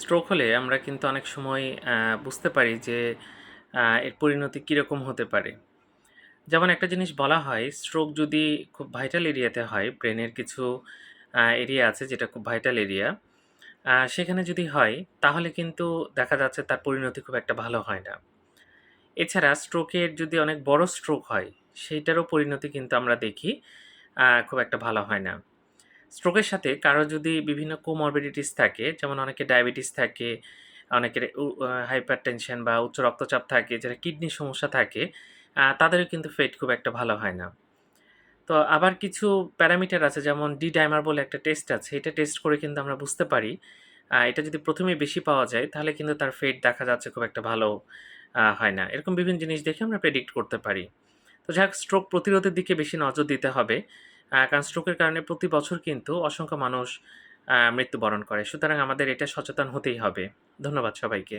Stroke হলে আমরা কিন্তু অনেক সময় বুঝতে পারি যে এর পরিণতি কীরকম হতে পারে। যেমন একটা জিনিস বলা হয় স্ট্রোক যদি খুব ভাইটাল এরিয়াতে হয় ব্রেনের কিছু এরিয়া আছে যেটা খুব ভাইটাল এরিয়া সেখানে যদি হয়, তাহলে কিন্তু দেখা যাচ্ছে তার পরিণতি খুব একটা ভালো হয় না। এছাড়া স্ট্রোকের যদি অনেক বড় স্ট্রোক হয়, সেইটারও পরিণতি কিন্তু আমরা দেখি খুব একটা ভালো হয় না। স্ট্রোকের সাথে কারও যদি বিভিন্ন কোমরবিডিটিস থাকে, যেমন অনেকে ডায়াবেটিস থাকে, অনেকের হাইপার টেনশন বা উচ্চ রক্তচাপ থাকে, যারা কিডনির সমস্যা থাকে তাদেরও কিন্তু ফেট খুব একটা ভালো হয় না। তো আবার কিছু প্যারামিটার আছে, যেমন ডি ডাইমার বলে একটা টেস্ট আছে, এটা টেস্ট করে কিন্তু আমরা বুঝতে পারি। এটা যদি প্রথমে বেশি পাওয়া যায়, তাহলে কিন্তু তার ফেট দেখা যাচ্ছে খুব একটা ভালো হয় না। এরকম বিভিন্ন জিনিস দেখে আমরা প্রেডিক্ট করতে পারি। তো যাই হোক স্ট্রোক প্রতিরোধের দিকে বেশি নজর দিতে হবে। আহ, কারণ স্ট্রোকের কারণে প্রতি বছর কিন্তু অসংখ্য মানুষ মৃত্যুবরণ করে। সুতরাং আমাদের এটা সচেতন হতেই হবে। ধন্যবাদ সবাইকে।